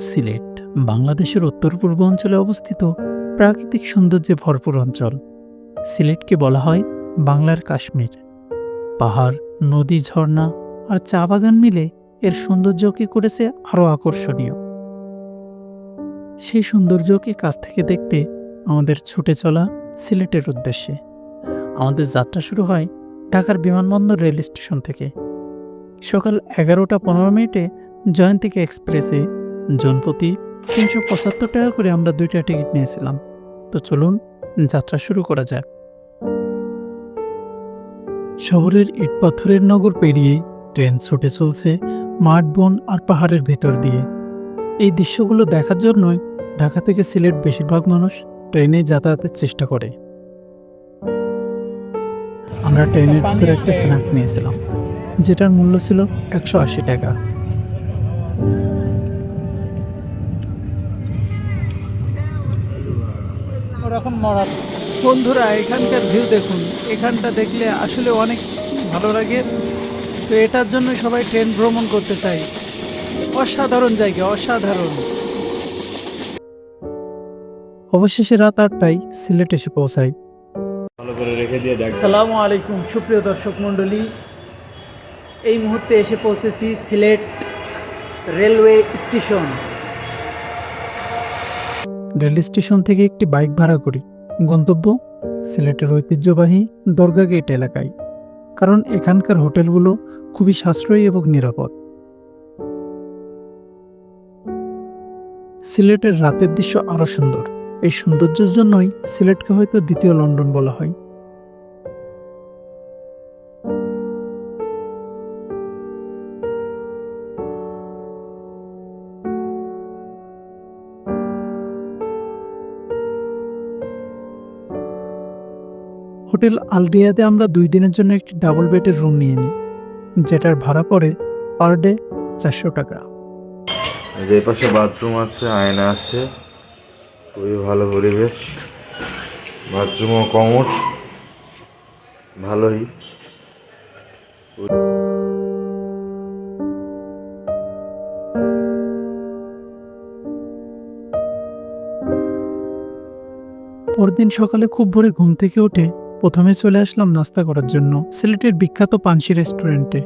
সিলেট, বাংলাদেশের উত্তর পূর্ব অঞ্চলে অবস্থিত প্রাকৃতিক সৌন্দর্যে ভরপুর অঞ্চল। সিলেটকে বলা হয় বাংলার কাশ্মীর। পাহাড়, নদী ঝর্ণা আর চা বাগান মিলে এর সৌন্দর্যকে করেছে আরও আকর্ষণীয়। সেই সৌন্দর্যকে কাছ থেকে দেখতে আমাদের ছুটে চলা সিলেটের উদ্দেশ্যে। আমাদের যাত্রা শুরু হয় ঢাকার বিমানবন্দর রেল স্টেশন থেকে। সকাল এগারোটা পনেরো মিনিটে জয়ন্তিকা এক্সপ্রেসে জনপ্রতি তিনশো পঁচাত্তর টাকা করে আমরা দুইটা টিকিট নিয়েছিলাম। তো চলুন যাত্রা শুরু করা যাক। শহরের ইট পাথরের নগর পেরিয়ে ট্রেন ছুটে চলছে মাঠ, বন আর পাহাড়ের ভেতর দিয়ে। এই দৃশ্যগুলো দেখার জন্যই ঢাকা থেকে সিলেট বেশিরভাগ মানুষ ট্রেনে যাতায়াতের চেষ্টা করে। আমরা ট্রেনের ভিতরে একটা স্ন্যাক্স নিয়েছিলাম, যেটার মূল্য ছিল একশো আশি টাকা। ওরকম মরা বন্ধুরা এখানকার ভিউ দেখুন। এখানটা দেখলে আসলে অনেক ভালো লাগে। তো এটার জন্য সবাই ট্রেন ভ্রমণ করতে চাই। অসাধারণ জায়গা অসাধারণ। অবশেষে রাত আটটায় সিলেট এসে পৌঁছাই। ভালো করে রেখে দিয়ে দেখ। সালামু আলাইকুম সুপ্রিয় দর্শক মণ্ডলী। এই মুহূর্তে এসে পৌঁছেছি Sylhet railway station. Rail station থেকে একটি বাইক ভাড়া করি। গন্তব্য, সিলেটের ঐতিহ্যবাহী দরগা গেট এলাকায়। কারণ এখানকার হোটেলগুলো খুবই সাশ্রয়ী এবং নিরাপদ। সিলেটের রাতের দৃশ্য আরও সুন্দর। এই সৌন্দর্যের জন্যই সিলেটকে হয়তো দ্বিতীয় লন্ডন বলা হয়। হোটেল আলডিয়াতে আমরা দুই দিনের জন্য একটি ডাবল বেডের রুম নিয়ে নিই যেটার ভাড়া পড়ে পার ডে চারশো টাকা। যে পাশে বাথরুম আছে আয়না আছে খুবই ভালো পরিবেশ। বাথরুমও কমোড ভালোই। পরদিন সকালে খুব ভোরে ঘুম থেকে উঠে প্রথমে চলে আসলাম নাস্তা করার জন্য, সিলেটের বিখ্যাত পানসি রেস্টুরেন্টে।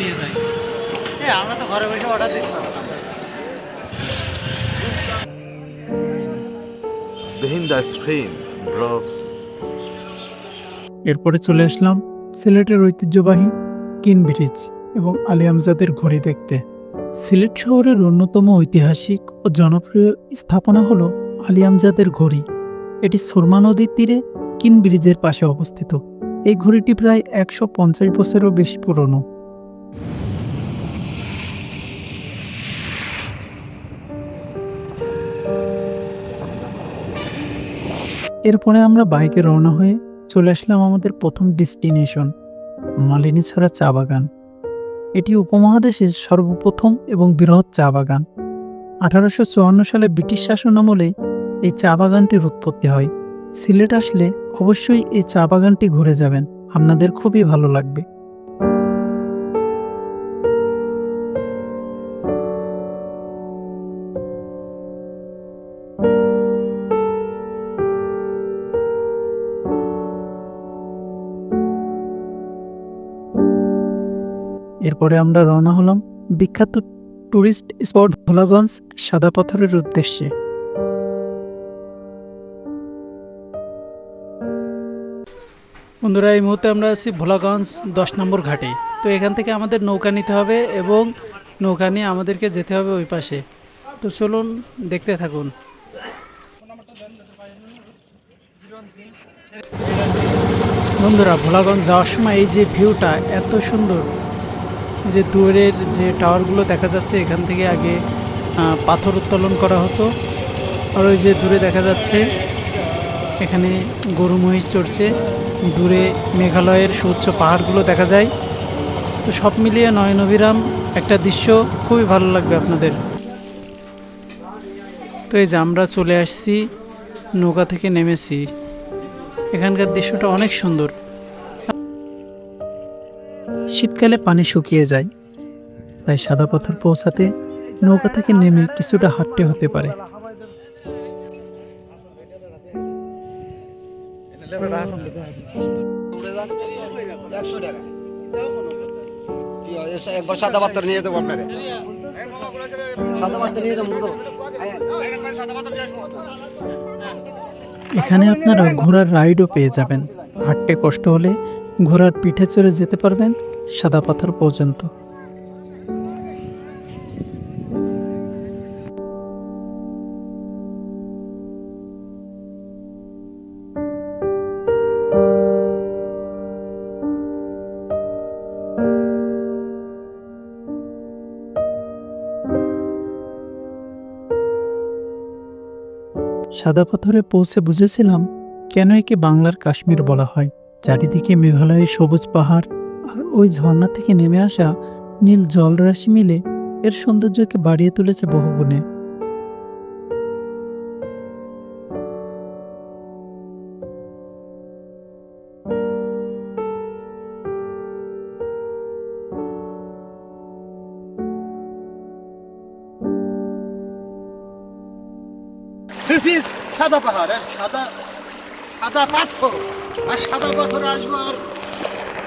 নিয়ে যাই আমরা তো ঘরে বসে অর্ডার bro এরপরে চলে আসলাম সিলেটের ঐতিহ্যবাহী কিন ব্রিজ এবং আলী আমজাদের ঘড়ি দেখতে। সিলেট শহরের অন্যতম ঐতিহাসিক ও জনপ্রিয় স্থাপনা হলো আলী আমজাদের ঘড়ি। এটি সুরমা নদীর তীরে কিন ব্রিজের পাশে অবস্থিত। এই ঘড়িটি প্রায় একশো পঞ্চাশ বছরেরও বেশি পুরনো। এরপরে আমরা বাইকে রওনা হয়ে চলে আসলাম আমাদের প্রথম ডেস্টিনেশন মালিনীছড়া চা বাগান। এটি উপমহাদেশের সর্বপ্রথম এবং বৃহৎ চা বাগান। আঠারোশো চুয়ান্ন সালে ব্রিটিশ শাসন আমলে এই চা বাগানটির উৎপত্তি হয়। সিলেট আসলে অবশ্যই এই চা বাগানটি ঘুরে যাবেন। আপনাদের খুবই ভালো লাগবে। এরপরে আমরা রওনা হলাম বিখ্যাত টুরিস্ট স্পট ভোলাগঞ্জ সাদা পাথরের উদ্দেশ্যে। বন্ধুরা, এই মুহূর্তে আমরা আছি ভোলাগঞ্জ দশ নম্বর ঘাটে। তো এখান থেকে আমাদের নৌকা নিতে হবে এবং নৌকা নিয়ে আমাদেরকে যেতে হবে ওই পাশে। তো চলুন, দেখতে থাকুন। বন্ধুরা, ভোলাগঞ্জ যাওয়ার সময় এই যে ভিউটা এত সুন্দর। যে দূরের যে টাওয়ারগুলো দেখা যাচ্ছে, এখান থেকে আগে পাথর উত্তোলন করা হতো। আর ওই যে দূরে দেখা যাচ্ছে, এখানে গরু মহিষ চড়ছে। দূরে মেঘালয়ের সুউচ্চ পাহাড়গুলো দেখা যায়। তো সব মিলিয়ে নয়ন অভিরাম একটা দৃশ্য খুবই ভালো লাগবে আপনাদের। তো এই যে আমরা চলে আসছি, নৌকা থেকে নেমেছি। এখানকার দৃশ্যটা অনেক সুন্দর। শীতকালে পানি শুকিয়ে যায়। তাই সাদা পাথর পৌঁছাতে নৌকা থেকে নেমে কিছুটা হাঁটতে হতে পারে। একবার সাদা নিয়ে দেবো আপনারে। এখানে আপনারা ঘোড়ার রাইডও পেয়ে যাবেন। হাঁটতে কষ্ট হলে ঘোড়ার পিঠে চড়ে যেতে পারবেন। সাদা পাথর পর্যন্ত। সাদা পাথরে পৌঁছে বুঝেছিলাম কেন একে বাংলার কাশ্মীর বলা হয়। চারিদিকে মেঘালয়ের সবুজ পাহাড় আর ওই ঝর্ণা থেকে নেমে আসা নীল জলরাশি মিলে এর সৌন্দর্যকে বাড়িয়ে তুলেছে বহুগুণে। This is সাদা পাহাড় হ্যাঁ, সাদা সাদা পাথর। আর সাদা পাথর আসব আর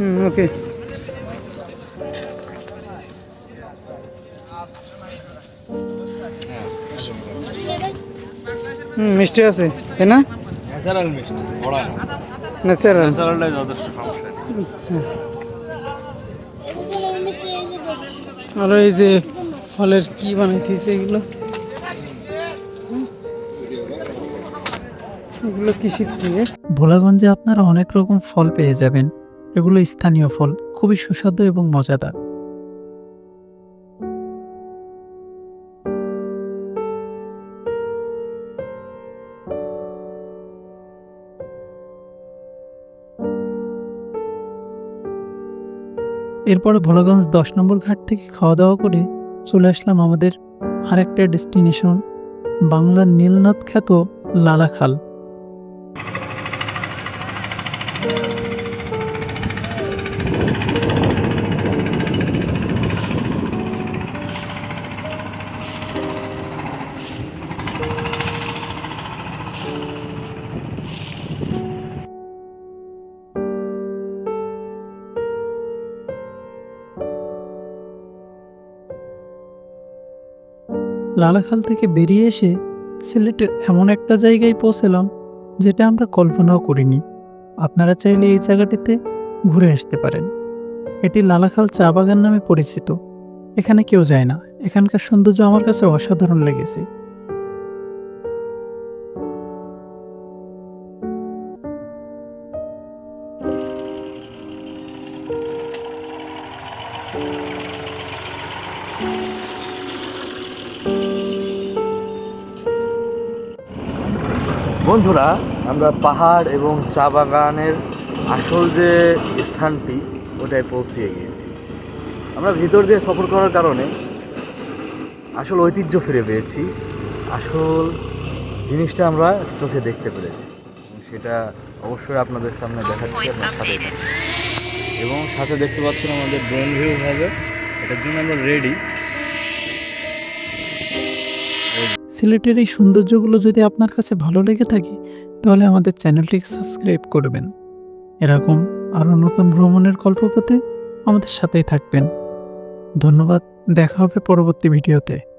হুম ওকে। হুম মিষ্টি আছে তাই না? ন্যাচারাল মিষ্টি বড়া না। ন্যাচারাল। ন্যাচারালটাই যথেষ্ট সমস্যা। আচ্ছা। আর এই যে ফলের কি বানাইতেছে এগুলো? এগুলো থেকে ভোলাগঞ্জে আপনারা অনেক রকম ফল পেয়ে যাবেন। এগুলো স্থানীয় ফল, খুবই সুস্বাদু এবং মজাদার। এরপরে ভোলাগঞ্জ দশ নম্বর ঘাট থেকে খাওয়া দাওয়া করে চলে আসলাম আমাদের আরেকটা ডেস্টিনেশন, বাংলার নীলনাথ খ্যাত লালাখাল। লালাখাল থেকে বেরিয়ে এসে সিলেটের এমন একটা জায়গায় পৌঁছলাম, যেটা আমরা কল্পনাও করিনি। আপনারা চাইলে এই জায়গাটিতে ঘুরে আসতে পারেন। এটি লালাখাল চা বাগান নামে পরিচিত। এখানে কেউ যায় না। এখানকার সৌন্দর্য আমার কাছে অসাধারণ লেগেছে। বন্ধুরা আমরা পাহাড় এবং চা বাগানের আসল যে স্থানটি ওটায় পৌঁছিয়ে গিয়েছি। আমরা ভিতর দিয়ে সফর করার কারণে আসল ঐতিহ্য ফিরে পেয়েছি আসল জিনিসটা আমরা চোখে দেখতে পেরেছি। সেটা অবশ্যই আপনাদের সামনে দেখাচ্ছি আপনার সাথে এবং সাথে দেখতে পাচ্ছেন আমাদের ড্রোন ভিউ হবে এটার জন্য আমরা রেডি। সিলেটের এই সৌন্দর্যগুলো যদি আপনার কাছে ভালো লেগে থাকে, তাহলে আমাদের চ্যানেলটিকে সাবস্ক্রাইব করবেন। এরকম আরও নতুন ভ্রমণের গল্প পেতে আমাদের সাথেই থাকবেন। ধন্যবাদ, দেখা হবে পরবর্তী ভিডিওতে।